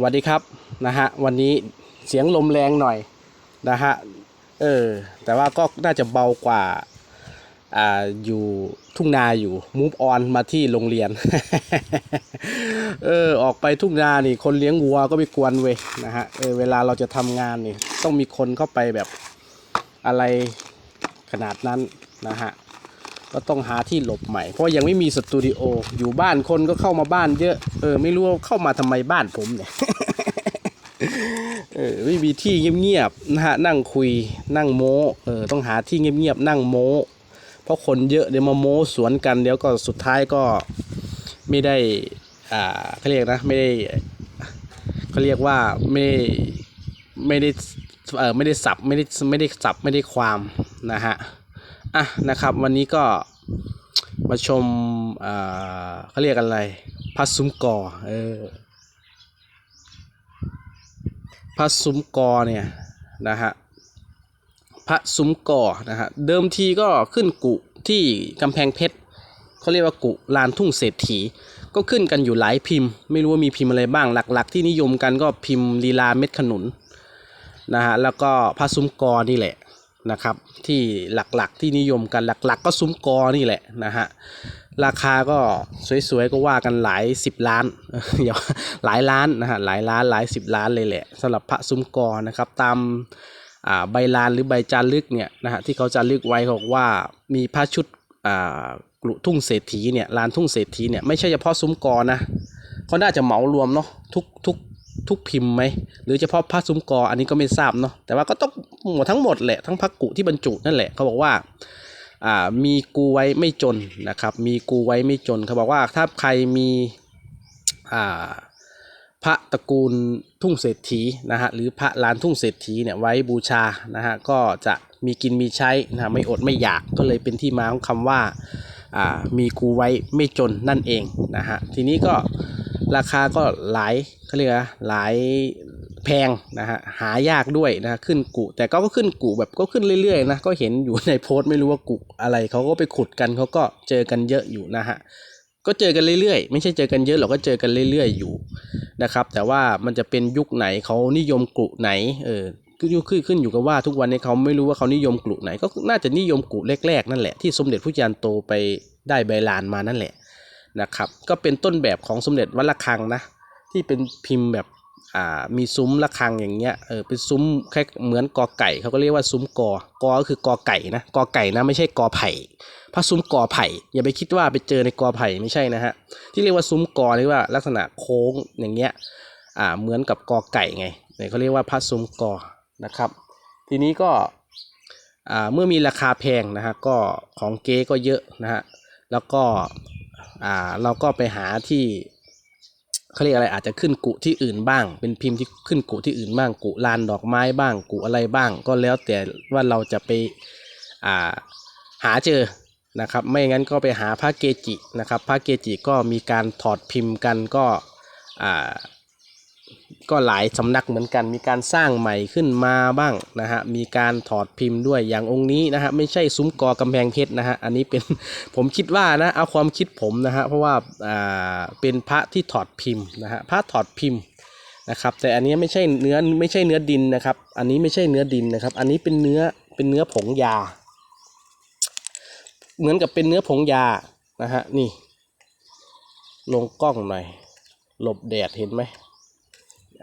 สวัสดีครับนะฮะวันนี้เสียงลมแรงหน่อยนะฮะเออแต่ว่าก็น่าจะเบากว่าอ่าอยู่ทุ่งนาอยู่มูฟออนมาที่โรงเรียน เออออกไปทุ่งนานี่ คนเลี้ยงวัวก็ไม่กวนเว้ยนะฮะเออเวลาเราจะทำงานนี่ต้องมีคนเข้าไปแบบอะไรขนาดนั้นนะฮะ ก็ต้องหาที่หลบใหม่ เพราะยังไม่มีสตูดิโออยู่บ้านคนก็เข้ามาบ้านเยอะ เออ ไม่รู้ว่าเข้ามาทำไมบ้านผมเนี่ยเออไม่มีที่เงียบๆนะฮะนั่งคุยนั่งโม้เออต้องหาที่เงียบๆนั่งโม้เพราะคนเยอะเดี๋ยวมาโม้สวนกันเดี๋ยวก็สุดท้ายก็ไม่ได้อ่าเขาเรียกนะไม่ได้เขาเรียกว่าไม่ไม่ได้เออไม่ได้สับไม่ได้ไม่ได้สับไม่ได้ความนะฮะ อะนะครับ วันนี้ก็มาชมเขาเรียกอะไรพัดซุ้มกอเออพัดซุ้มกอเนี่ยนะฮะพระซุ้มกอนะฮะเดิมทีก็ขึ้นกุที่กำแพงเพชรเขาเรียกว่ากุลานทุ่งเศรษฐี ก็ขึ้นกันอยู่หลายพิมพ์ ไม่รู้ว่ามีพิมพ์อะไรบ้างหลัก ๆ ที่นิยมกันก็พิมพ์ลีลาเม็ดขนุนนะฮะแล้วก็พระซุ้มกอนี่แหละ นะครับ ที่หลักๆที่นิยมกันหลักๆ ก็ซุ้มกอนี่แหละนะฮะราคาก็สวยๆ ก็ว่ากันหลายสิบล้านอย่าหลายล้านนะฮะหลายล้านหลายสิบล้านเลยแหละสำหรับพระซุ้มกอนะครับตามใบลานหรือใบจารึกเนี่ยนะฮะที่เขาจารึกไว้บอกว่ามีพระชุดกลุทุ่งเศรษฐีเนี่ยลานทุ่งเศรษฐีเนี่ยไม่ใช่เฉพาะซุ้มกอนะเขาน่าจะเหมารวมเนาะทุกทุกทุกพิมพ์ไหมหรือเฉพาะผ้าซุ้มกออันนี้ก็ไม่ทราบเนาะแต่ว่าก็ต้อง หมดทั้งหมดแหละทั้งพักกุที่บรรจุนั่นแหละเขาบอกว่าอ่ามีกูไว้ไม่จนนะครับ มีกูไว้ไม่จนเขาบอกว่าถ้าใครมีอ่าพระตระกูลทุ่งเศรษฐีนะฮะหรือพระลานทุ่งเศรษฐีเนี่ยไว้บูชานะฮะก็จะมีกินมีใช้นะฮะไม่อดไม่อยากก็เลยเป็นที่มาของคำว่าอ่ามีกูไว้ไม่จนนั่นเองนะฮะทีนี้ก็ราคาก็หลายเขาเรียกหลาย แพงนะฮะหายากด้วยนะขึ้นกุแต่ก็ขึ้นกุแบบก็ขึ้นเรื่อยๆนะก็เห็นอยู่ในโพสต์ไม่รู้ว่ากุอะไรเขาก็ไปขุดกันเขาก็เจอกันเยอะอยู่นะฮะก็เจอกันเรื่อยๆ ไม่ใช่เจอกันเยอะหรอกก็เจอกันเรื่อยๆอยู่นะครับ แต่ว่ามันจะเป็นยุคไหนเขานิยมกุไหนเออขึ้นขึ้นขึ้นอยู่กับว่าทุกวันนี้เขาไม่รู้ว่าเขานิยมกุไหน ก็น่าจะนิยมกุแรกๆนั่นแหละที่สมเด็จพระจารย์โตไปได้ใบลานมานั่นแหละนะครับ ก็เป็นต้นแบบของสมเด็จวัดระฆังนะที่เป็นพิมพ์แบบ อ่ามีซุ้มระฆังอย่างเงี้ยเออเป็นซุ้มแค่เหมือนกอไก่เขาก็เรียกว่าซุ้มกอกอก็คือกอไก่นะกอไก่นะไม่ใช่กอไผ่พระซุ้มกอไผ่อย่าไปคิดว่าไปเจอในกอไผ่ไม่ใช่นะฮะที่เรียกว่าซุ้มกอเรียกว่าลักษณะโค้งอย่างเงี้ยอ่าเหมือนกับกอไก่ไงเนี่ยเขาเรียกว่าพระซุ้มกอนะครับ ทีนี้ก็อ่าเมื่อมีราคาแพงนะฮะก็ของเก๊ก็เยอะนะฮะแล้วก็อ่าเราก็ไปหาที่ เขาเรียกอะไรอาจจะขึ้นกุที่อื่นบ้าง เป็นพิมพ์ที่ขึ้นกุที่อื่นบ้างกุลานดอกไม้บ้าง กุอะไรบ้าง ก็แล้วแต่ว่าเราจะไปอ่าหาเจอนะครับ ไม่งั้นก็ไปหาพระเกจินะครับ พระเกจิก็มีการถอดพิมพ์กันก็อ่า ก็หลายสำนักเหมือนกัน มีการสร้างใหม่ขึ้นมาบ้างนะฮะมีการถอดพิมพ์ด้วยอย่างองค์นี้นะฮะไม่ใช่ซุ้มกอกำแพงเพชรนะฮะอันนี้เป็นผมคิดว่านะเอาความคิดผมนะฮะเพราะว่าอ่าเป็นพระที่ถอดพิมพ์นะฮะพระถอดพิมพ์นะครับแต่อันนี้ไม่ใช่เนื้อไม่ใช่เนื้อดินนะครับ อันนี้ไม่ใช่เนื้อดินนะครับ อันนี้เป็นเนื้อเป็นเนื้อผงยา เหมือนกับเป็นเนื้อผงยานะฮะนี่ ลงกล้องหน่อยหลบแดดเห็นไหม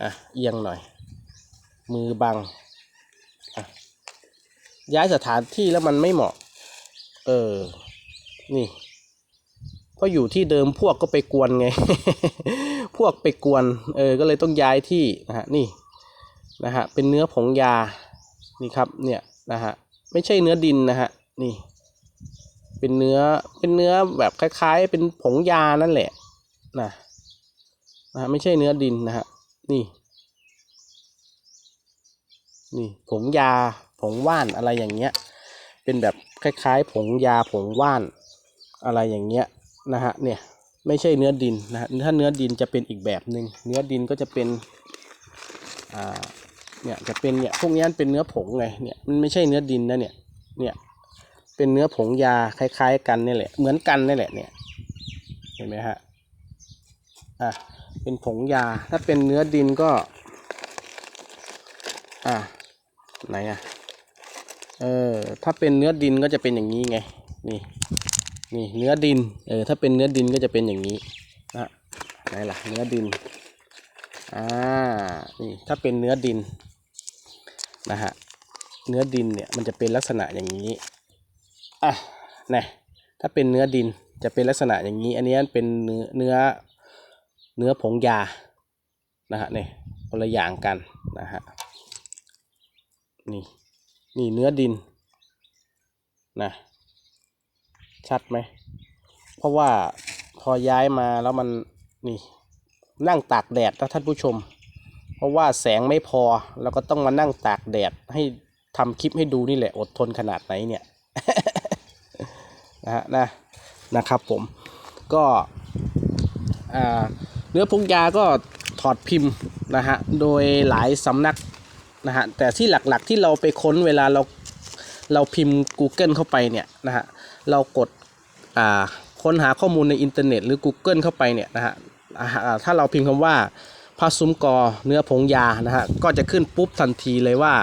อะเอียงหน่อย มือบังอะย้ายสถานที่แล้วมันไม่เหมาะ เออ นี่เพราะอยู่ที่เดิมพวกก็ไปกวนไง พวกไปกวน เออ ก็เลยต้องย้ายที่นะฮะ นี่นะฮะ เป็นเนื้อผงยา นี่ครับ เนี่ยนะฮะ ไม่ใช่เนื้อดินนะฮะ นี่ เป็นเนื้อ เป็นเนื้อแบบคล้าย ๆ เป็นผงยานั่นแหละ นะ นะฮะ ไม่ใช่เนื้อดินนะฮะ นี่ นี่ผงยาผงว่านอะไรอย่างเงี้ย เป็นแบบคล้ายๆ ผงยาผงว่านอะไรอย่างเงี้ยนะฮะเนี่ยไม่ใช่เนื้อดินนะฮะถ้าเนื้อดินจะเป็นอีกแบบหนึ่งเนื้อดินก็จะเป็นอ่าเนี่ยจะเป็นเนี่ยพวกนี้เป็นเนื้อผงไงเนี่ยมันไม่ใช่เนื้อดินนะเนี่ยเนี่ยเป็นเนื้อผงยาคล้าย ๆ กันนี่แหละเหมือนกันนี่แหละเนี่ยเห็นไหมฮะอะ เป็นผงยา ถ้าเป็นเนื้อดินก็ อะไหนอะ เออ ถ้าเป็นเนื้อดินก็จะเป็นอย่างนี้ไง นี่ นี่เนื้อดิน เออ ถ้าเป็นเนื้อดินก็จะเป็นอย่างนี้นะไหนล่ะ เนื้อดิน อ่า นี่ ถ้าเป็นเนื้อดิน นะฮะ เนื้อดินเนี่ยมันจะเป็นลักษณะอย่างนี้ อะนี่ถ้าเป็นเนื้อดินจะเป็นลักษณะอย่างนี้ อันนี้เป็นเนื้อเนื้อ เนื้อผงยานะฮะเนี่ยคนละอย่างกันนะฮะนี่นี่เนื้อดินนะชัดไหม เพราะว่าพอย้ายมาแล้วมันนี่นั่งตากแดดนะท่านผู้ชม เพราะว่าแสงไม่พอเราก็ต้องมานั่งตากแดดให้ทำคลิปให้ดูนี่แหละอดทนขนาดไหนเนี่ยนะฮะนะนะครับผมก็อ่า เนื้อพงยาก็ถอดพิมพ์นะฮะโดยหลายสำนักนะฮะแต่ที่หลักๆที่เราไปค้นเวลาเราเราพิมพ์ Google เข้าไปเนี่ยนะฮะเรากดอ่าค้นหาข้อมูลในอินเทอร์เน็ตหรือ Google เข้าไปเนี่ยนะฮะถ้าเราพิมพ์คำว่าพระซุ้มกอเนื้อผงยานะฮะก็จะขึ้นปุ๊บทันทีเลยว่า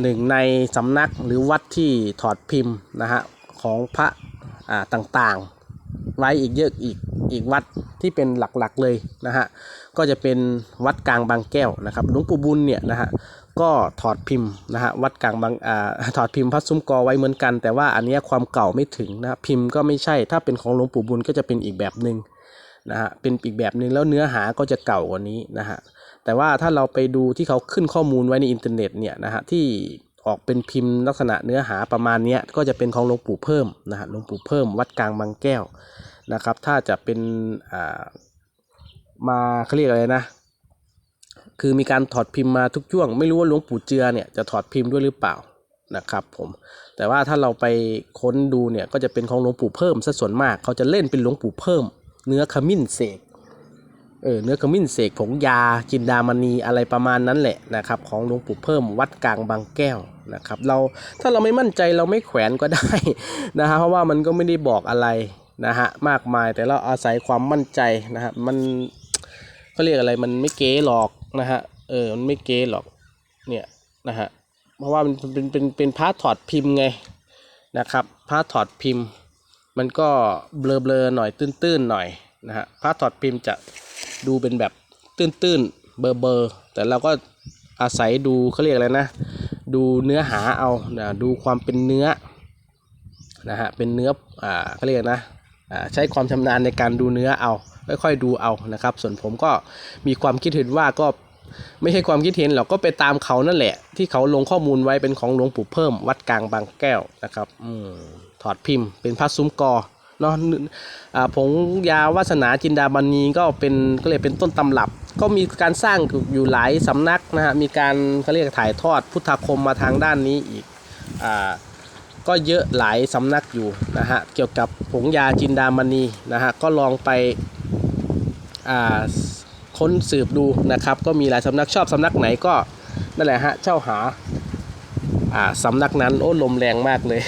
หนึ่งในสำนักหรือวัดที่ถอดพิมพ์นะฮะของพระต่างๆ ไว้อีกเยอะอีกอีกวัดที่เป็นหลักๆเลยนะฮะก็จะเป็นวัดกลางบางแก้วนะครับหลวงปู่บุญเนี่ยนะฮะก็ถอดพิมพ์นะฮะวัดกลางบางอ่าถอดพิมพ์พระซุ้มกอไว้เหมือนกัน แต่ว่าอันเนี้ยความเก่าไม่ถึงนะพิมพ์ก็ไม่ใช่ถ้าเป็นของหลวงปู่บุญก็จะเป็นอีกแบบหนึ่งนะฮะเป็นอีกแบบหนึ่งแล้วเนื้อหาก็จะเก่ากว่านี้นะฮะแต่ว่าถ้าเราไปดูที่เขาขึ้นข้อมูลไว้ในอินเทอร์เน็ตเนี่ยนะฮะที่ออกเป็นพิมพ์ลักษณะเนื้อหาประมาณเนี้ยก็จะเป็นของหลวงปู่เพิ่มนะฮะหลวงปู่เพิ่มวัดกลางบางแก้ว นะครับ ถ้าจะเป็นมาเขาเรียกอะไรนะคือมีการถอดพิมพ์มาทุกช่วง ไม่รู้ว่าหลวงปู่เจือเนี่ยจะถอดพิมพ์ด้วยหรือเปล่านะครับผมแต่ว่าถ้าเราไปค้นดูเนี่ยก็จะเป็นของหลวงปู่เพิ่มซะส่วนมาก เขาจะเล่นเป็นหลวงปู่เพิ่ม เนื้อขมิ้นเสกเออเนื้อขมิ้นเสกผงยา จินดามณีอะไรประมาณนั้นแหละนะครับของหลวงปู่เพิ่มวัดกลางบางแก้วนะครับเราถ้าเราไม่มั่นใจเราไม่แขวนก็ได้นะฮะเพราะว่ามันก็ไม่ได้บอกอะไร นะฮะมากมายแต่เราอาศัยความมั่นใจนะฮะมันเขาเรียกอะไรมันไม่เก๋หรอกนะฮะเออมันไม่เก๋หรอกเนี่ยนะฮะเพราะว่ามันเป็นเป็นเป็นพาร์ทถอดพิมพ์ไงนะครับพาร์ทถอดพิมพ์ มันก็เบลอๆหน่อยตื้นๆหน่อยนะฮะพาร์ทถอดพิมพ์จะดูเป็นแบบตื้นๆเบอร์เบอร์แต่เราก็อาศัยดูเขาเรียกอะไรนะ ดูเนื้อหาเอานะดูความเป็นเนื้อนะฮะเป็นเนื้ออ่าเขาเรียกนะ ใช้ความชำนาญในการดูเนื้อเอา ค่อยๆดูเอานะครับ ส่วนผมก็มีความคิดเห็นว่าก็ไม่ใช่ความคิดเห็นหรอกก็ไปตามเขานั่นแหละ ที่เขาลงข้อมูลไว้เป็นของหลวงปู่เพิ่มวัดกลางบางแก้วนะครับอืถอดพิมพ์เป็นพระซุ้มกอเนาะผงยาวาสนาจินดาบันีก็เป็นก็เรียกเป็นต้นตำรับ ก็มีการสร้างอยู่หลายสำนักนะฮะมีการเขาเรียกถ่ายทอดพุทธคมมาทางด้านนี้อีกอ่า ก็เยอะหลายสำนักอยู่นะฮะเกี่ยวกับผงยาจินดามณีนะฮะก็ลองไปค้นสืบดูนะครับ ก็มีหลายสำนักชอบสำนักไหนก็นั่นแหละฮะเช่าหาอ่าสำนักนั้นโอ้ลมแรงมากเลย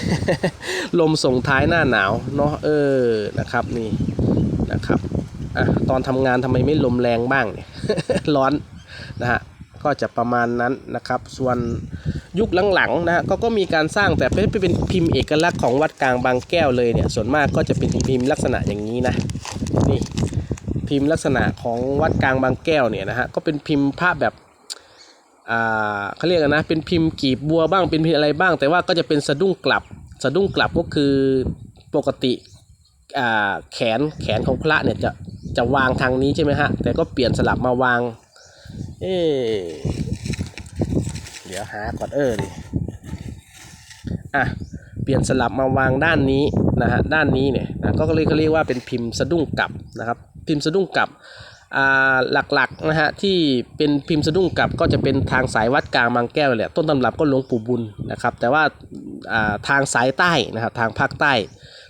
ลมส่งท้ายหน้าหนาวเนาะเออนะครับนี่นะครับอะตอนทำงานทำไมไม่ลมแรงบ้างเนี่ยร้อนนะฮะ ก็จะประมาณนั้นนะครับ ส่วนยุคหลังๆนะก็ก็มีการสร้างแต่เป็นเป็นพิมพ์เอกลักษณ์ของวัดกลางบางแก้วเลยเนี่ยส่วนมากก็จะเป็นพิมพ์ลักษณะอย่างนี้นะนี่พิมพ์ลักษณะของวัดกลางบางแก้วเนี่ยนะฮะก็เป็นพิมพ์ภาพแบบอ่าเขาเรียกนะเป็นพิมพ์กีบบัวบ้างเป็นพิมพ์อะไรบ้าง แต่ว่าก็จะเป็นสะดุ้งกลับ สะดุ้งกลับก็คือปกติแขนแขนของพระเนี่ยจะจะวางทางนี้ใช่ไหมฮะแต่ก็เปลี่ยนสลับมาวาง เอ๊เดี๋ยวหาก่อนเออดิอะเปลี่ยนสลับมาวางด้านนี้นะฮะด้านนี้เนี่ยนะก็เรียกเขาเรียกว่าเป็นพิมพ์สะดุ้งกลับนะครับ พิมพ์สะดุ้งกลับอ่าหลักๆนะฮะที่เป็นพิมพ์สะดุ้งกลับก็จะเป็นทางสายวัดกลางบางแก้วแหละต้นตำรับก็หลวงปู่บุญนะครับ แต่ว่าอ่าทางสายใต้นะครับทางภาคใต้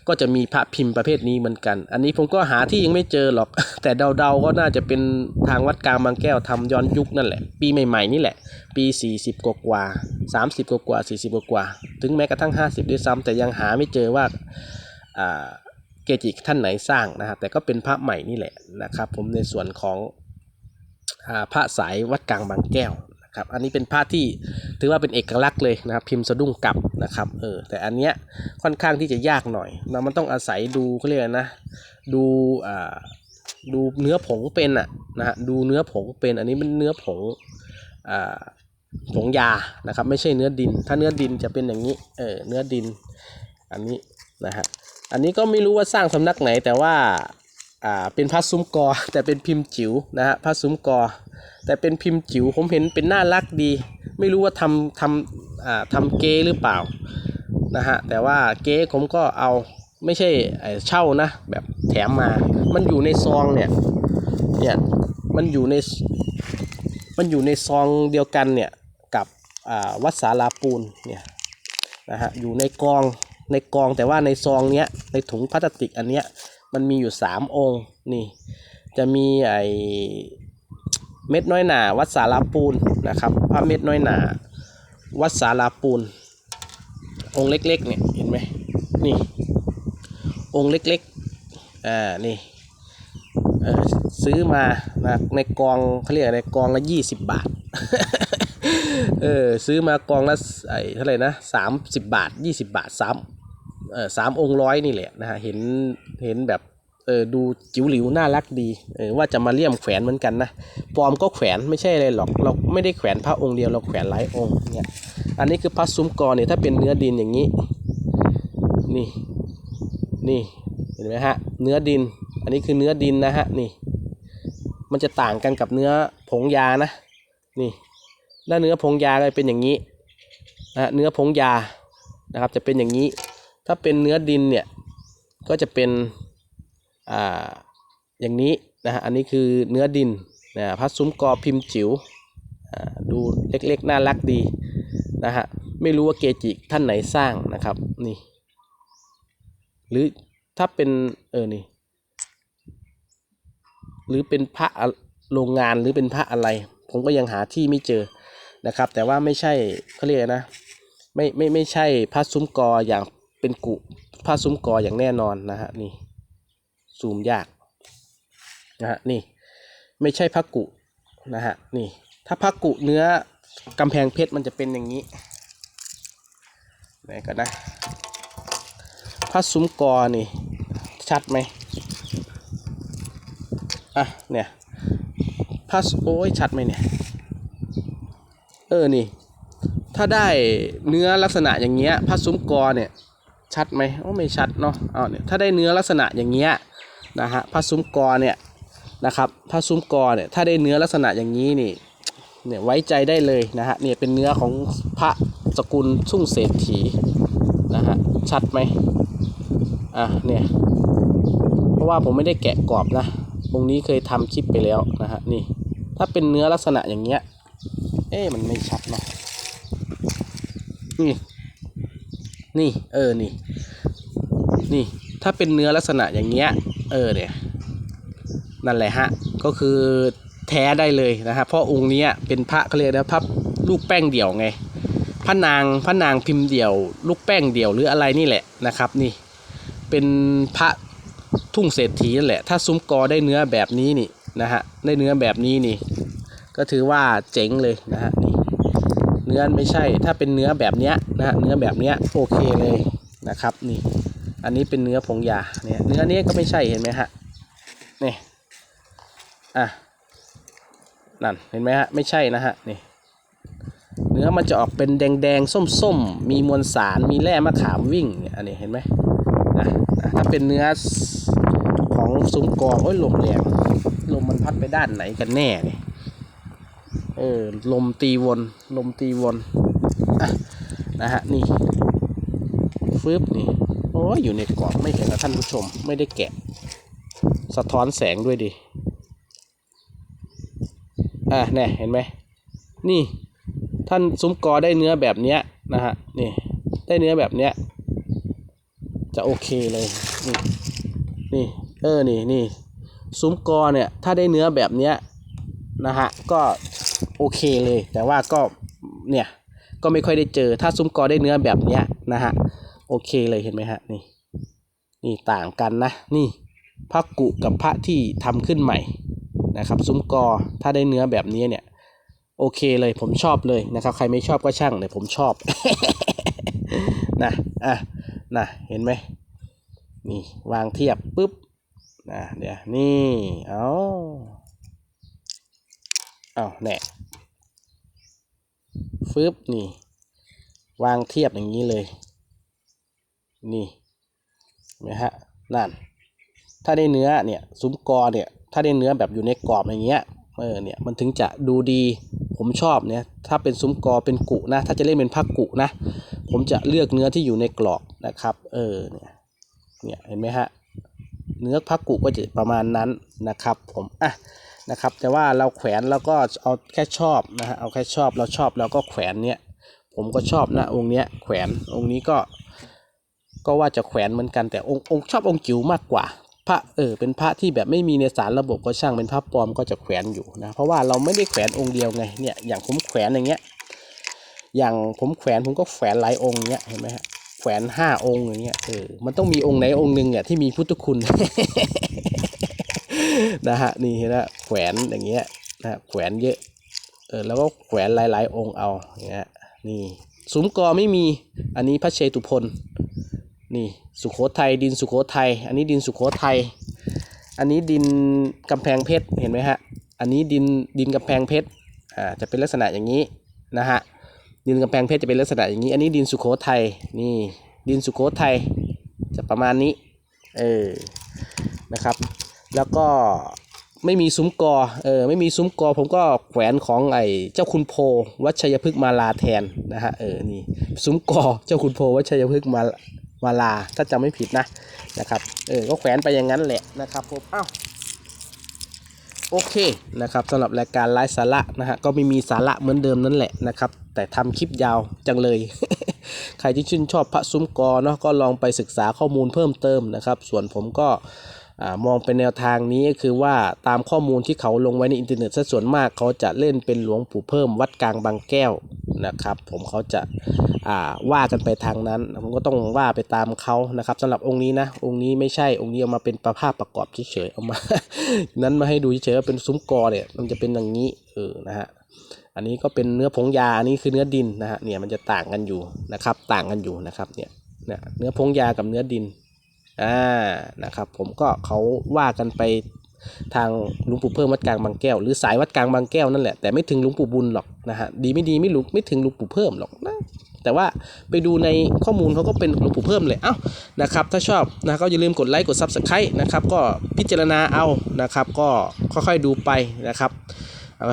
ก็จะมีพระพิมพ์ประเภทนี้เหมือนกัน อันนี้ผมก็หาที่ยังไม่เจอหรอก แต่เดาๆก็น่าจะเป็นทางวัดกลางบางแก้วทำย้อนยุคนั่นแหละ ปีใหม่ๆนี่แหละ ปี 40 กว่ากว่า30 กว่ากว่า40 กว่ากว่าถึงแม้กระทั่ง 50 ด้วยซ้ำแต่ยังหาไม่เจอว่าเกจิท่านไหนสร้างนะฮะแต่ก็เป็นพระใหม่นี่แหละนะครับ ผมในส่วนของอพระสายวัดกลางบางแก้ว ครับอันนี้เป็นพระที่ถือว่าเป็นเอกลักษณ์เลยนะครับพิมพ์สะดุ้งกลับนะครับเออแต่อันเนี้ยค่อนข้างที่จะยากหน่อยนะมันต้องอาศัยดูเขาเรียกนะดูอ่าดูเนื้อผงเป็นอะนะฮะดูเนื้อผงเป็นอันนี้มันเนื้อผงอ่าผงยานะครับไม่ใช่เนื้อดิน ถ้าเนื้อดินจะเป็นอย่างนี้เออเนื้อดินอันนี้นะฮะอันนี้ก็ไม่รู้ว่าสร้างสำนักไหนแต่ว่า อ่าเป็นพระซุ้มกอ แต่เป็นพิมพ์จิ๋วนะฮะพระซุ้มกอ แต่เป็นพิมพ์จิ๋วผมเห็นเป็นน่ารักดี ไม่รู้ว่าทำทำอ่าทำเก๊หรือเปล่านะฮะแต่ว่าเก๊ผมก็เอาไม่ใช่เช่านะแบบแถมมา มันอยู่ในซองเนี่ยเนี่ยมันอยู่ในมันอยู่ในซองเดียวกันเนี่ยกับอ่าวัดสาราปูนเนี่ยนะฮะอยู่ในกองในกองแต่ว่าในซองเนี้ยในถุงพลาสติกอันเนี้ย มันมีอยู่สามองค์นี่ จะมีไอเม็ดน้อยหนาวัดสาราปูนนะครับพระเม็ดน้อยหนาวัดสาราปูน องค์เล็กๆเนี่ยเห็นไหมนี่ องค์เล็กๆอ่านี่ซื้อมานะในกองเขาเรียกอะไรกองละยี่สิบบาทเออซื้อมากองละไอ้เท่าไหร่นะสามสิบบาทยี่สิบบาทสาม สามองค์ร้อยนี่แหละนะฮะเห็นเห็นแบบเออดูจิ๋วหลิวน่ารักดีเออว่าจะมาเลี่ยมแขวนเหมือนกันนะปลอมก็แขวนไม่ใช่อะไรหรอก เราไม่ได้แขวนพระองค์เดียวเราแขวนหลายองค์เนี่ยอันนี้คือพระซุ้มกอเนี่ยถ้าเป็นเนื้อดินอย่างนี้ นี่นี่เห็นไหมฮะเนื้อดิน อันนี้คือเนื้อดินนะฮะนี่ มันจะต่างกันกับเนื้อผงยานะ นี่ถ้าเนื้อผงยาก็จะเป็นอย่างนี้นะเนื้อผงยานะครับจะเป็นอย่างนี้ ถ้าเป็นเนื้อดินเนี่ยก็จะเป็นอ่าอย่างนี้นะฮะอันนี้คือเนื้อดินนะพัดซุ้มกอพิมพ์จิ๋วอ่าดูเล็กๆน่ารักดีนะฮะไม่รู้ว่าเกจิท่านไหนสร้างนะครับนี่หรือถ้าเป็นเออนี่หรือเป็นพระโรงงานหรือเป็นพระอะไร ผมก็ยังหาที่ไม่เจอนะครับ แต่ว่าไม่ใช่เขาเรียกนะไม่ไม่ไม่ใช่พระซุ้มกออย่าง เป็นกุพระซุ้มกออย่างแน่นอนนะฮะนี่ซูมยากนะฮะนี่ไม่ใช่พระกุนะฮะนี่ถ้าพระกุเนื้อกำแพงเพชรมันจะเป็นอย่างนี้ไหนกันนะพระซุ้มกอนี่ชัดไหมอะเนี่ยพระสโอ้ยชัดไหมเนี่ยเออนี่ถ้าได้เนื้อลักษณะอย่างเงี้ยพระซุ้มกอเนี่ย ชัดไหมโอ้ไม่ชัดเนาะเอาเนี่ยถ้าได้เนื้อลักษณะอย่างเงี้ยนะฮะพระซุ้มกอเนี่ยนะครับพระซุ้มกอเนี่ยถ้าได้เนื้อลักษณะอย่างนี้นี่เนี่ยไว้ใจได้เลยนะฮะเนี่ยเป็นเนื้อของพระสกุลสุ่งเศรษฐีนะฮะชัดไหมอะเนี่ยเพราะว่าผมไม่ได้แกะกรอบนะตรงนี้เคยทำคลิปไปแล้วนะฮะนี่ถ้าเป็นเนื้อลักษณะอย่างเงี้ยเอ๊ะมันไม่ชัดเนาะนี่ นี่ เออ นี่ นี่ ถ้าเป็นเนื้อลักษณะอย่างเงี้ย เออ เนี่ย นั่นแหละฮะ ก็คือแท้ได้เลยนะฮะ เพราะองค์นี้เป็นพระเขาเรียกนะพระลูกแป้งเดี่ยวไง พระนาง พระนางพิมพ์เดี่ยว ลูกแป้งเดี่ยวหรืออะไรนี่แหละนะครับ นี่ เป็นพระทุ่งเศรษฐีนั่นแหละ ถ้าซุ้มกอได้เนื้อแบบนี้นี่นะฮะ ได้เนื้อแบบนี้นี่ ก็ถือว่าเจ๋งเลยนะฮะนี่ นื้อไม่ใช่ ถ้าเป็นเนื้อแบบเนี้ยนะฮะเนื้อแบบเนี้ยโอเคเลยนะครับนี่ อันนี้เป็นเนื้อผงยาเนี่ยเนื้อนี้ก็ไม่ใช่เห็นไหมฮะนี่อะนั่นเห็นไหมฮะไม่ใช่นะฮะนี่เนื้อมันจะออกเป็นแดงแดงส้มส้มมีมวลสารมีแร่มะขามวิ่งเนี่ยอันนี้เห็นไหมนะถ้าเป็นเนื้อของซุ้มกอโอ้ยลมแรงลมมันพัดไปด้านไหนกันแน่เนี่ย ออลมตีวน ลมตีวนะนะฮะนี่ฟึบนี่โอ้ยอยู่ในกรอบไม่เห็นนะท่านผู้ชมไม่ได้แกะ สะท้อนแสงด้วยดิอะแน่เห็นไหมนี่ ท่านซุ้มกอได้เนื้อแบบเนี้ยนะฮะนี่ได้เนื้อแบบเนี้ยจะโอเคเลยนี่นี่เออนี่นี่ซุ้มกอเนี่ยถ้าได้เนื้อแบบเนี้ยนะฮะก็ โอเคเลย แต่ว่าก็เนี่ยก็ไม่ค่อยได้เจอ ถ้าซุ้มกอได้เนื้อแบบเนี้ยนะฮะโอเคเลยเห็นไหมฮะนี่นี่ต่างกันนะ นี่พระกุกับพระที่ทำขึ้นใหม่นะครับ ซุ้มกอถ้าได้เนื้อแบบนี้เนี่ย โอเคเลยผมชอบเลยนะครับ ใครไม่ชอบก็ช่างแต่ผมชอบนะอะนะเห็นไหมนี่วางเทียบปุ๊บนะเดี๋ยวนี่เอาเอาแน่ ฟึบนี่ วางเทียบอย่างนี้เลย นี่เห็นไหมฮะนั่น ถ้าได้เนื้อเนี่ยซุ้มกอเนี่ย ถ้าได้เนื้อแบบอยู่ในกรอบอย่างเงี้ยเออเนี่ยมันถึงจะดูดีผมชอบเนี่ยถ้าเป็นซุ้มกอเป็นกุนะ ถ้าจะเล่นเป็นผ้ากุนะ ผมจะเลือกเนื้อที่อยู่ในกรอบนะครับเออเนี่ยเนี่ยเห็นไหมฮะเนื้อผ้ากุก็จะประมาณนั้นนะครับ ผมอะ นะครับ แต่ว่าเราแขวนเราก็เอาแค่ชอบนะฮะเอาแค่ชอบเราชอบเราก็แขวนเนี่ยผมก็ชอบนะองค์เนี้ยแขวนองค์นี้ก็ก็ว่าจะแขวนเหมือนกันแต่องค์องค์ชอบองค์จิ๋วมากกว่า พระเออเป็นพระที่แบบไม่มีในสารระบบก็ช่างเป็นพระปลอมก็จะแขวนอยู่นะเพราะว่าเราไม่ได้แขวนองค์เดียวไงเนี่ยอย่างผมแขวนอย่างเงี้ยอย่างผมแขวนผมก็แขวนหลายองค์เงี้ยเห็นไหมฮะแขวนห้าองค์อย่างเงี้ยเออมันต้องมีองค์ไหนองค์หนึ่งเนี่ยที่มีพุทธคุณ นะฮะนี่เห็นไหมแขวนอย่างเงี้ยนะแขวนเยอะเออแล้วก็แขวนหลาย ๆ องค์เอาอย่างเงี้ยนี่ซุ้มกอไม่มีอันนี้พระเชตุพนนี่สุโขทัยดินสุโขทัยอันนี้ดินสุโขทัยอันนี้ดินกำแพงเพชรเห็นไหมฮะอันนี้ดินดินกำแพงเพชรอ่าจะเป็นลักษณะอย่างนี้นะฮะดินกำแพงเพชรจะเป็นลักษณะอย่างนี้ อันนี้ดินสุโขทัยนี่ดินสุโขทัยจะประมาณนี้เออนะครับ แล้วก็ไม่มีซุ้มกอ เออ ไม่มีซุ้มกอ ผมก็แขวนของไอ้เจ้าคุณโพวัชยพฤกษ์มาลาแทนนะฮะ เออ นี่ซุ้มกอ เจ้าคุณโพวัชยพฤกษ์มามาลา ถ้าจำไม่ผิดนะ นะครับ เออ ก็แขวนไปอย่างนั้นแหละนะครับผมอ้าวโอเคนะครับสำหรับรายการไลฟ์สาระนะฮะก็ไม่มีสาระเหมือนเดิมนั่นแหละนะครับ แต่ทำคลิปยาวจังเลย ใครที่ชื่นชอบพระซุ้มกอเนาะก็ลองไปศึกษาข้อมูลเพิ่มเติมนะครับ ส่วนผมก็ มองเป็นแนวทางนี้ก็คือว่าตามข้อมูลที่เขาลงไว้ในอินเทอร์เน็ตซะส่วนมากเขาจะเล่นเป็นหลวงปู่เพิ่มวัดกลางบางแก้วนะครับ ผมเขาจะาว่ากันไปทางนั้น ผมก็ต้องว่าไปตามเขานะครับสำหรับองค์นี้นะ องค์นี้ไม่ใช่องค์นี้เอามาเป็นประภาพประกอบเฉยๆเอามา นั้นมาให้ดูเฉยๆว่าเป็นซุ้มกอเนี่ยมันจะเป็นอย่างนี้เออนะฮะอันนี้ก็เป็นเนื้อผงยาอันนี้คือเนื้อดินนะฮะเนี่ยมันจะต่างกันอยู่นะครับ ต่างกันอยู่นะครับเนี่ยเนื้อผงยากับเนื้อดิน อ่านะครับ ผมก็เขาว่ากันไปทางหลุงปู่เพิ่มวัดกลางบางแก้ว หรือสายวัดกลางบางแก้วนั่นแหละแต่ไม่ถึงหลุงปู่บุญหรอกนะฮะดีไม่ดีไม่รู้ไม่ถึงหลุงปู่เพิ่มหรอกนะแต่ว่าไปดูในข้อมูลเขาก็เป็นหลวงปู่เพิ่มเลยเอ้านะครับถ้าชอบนะก็อย่าลืมกดไลค์กด Subscribe นะครับก็พิจารณาเอานะครับ ก็ค่อยๆดูไปนะครับ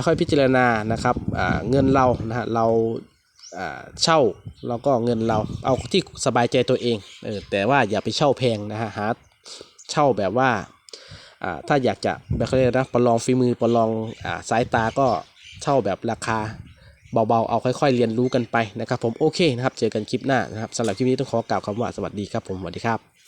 ค่อยๆพิจารณานะครับเงินเรานะฮะเรา เช่าเราก็เงินเราเอาที่สบายใจตัวเองเออแต่ว่าอย่าไปเช่าแพงนะฮะหาเช่าแบบว่าถ้าอยากจะแบบเขาเรียกนะประลองฝีมือประลองอสายตาก็เช่าแบบราคาเบาๆ เอาค่อยๆ เรียนรู้กันไปนะครับผมโอเคนะครับ เจอกันคลิปหน้านะครับสำหรับคลิปนี้ต้องขอกล่าวคำว่าสวัสดีครับผมสวัสดีครับ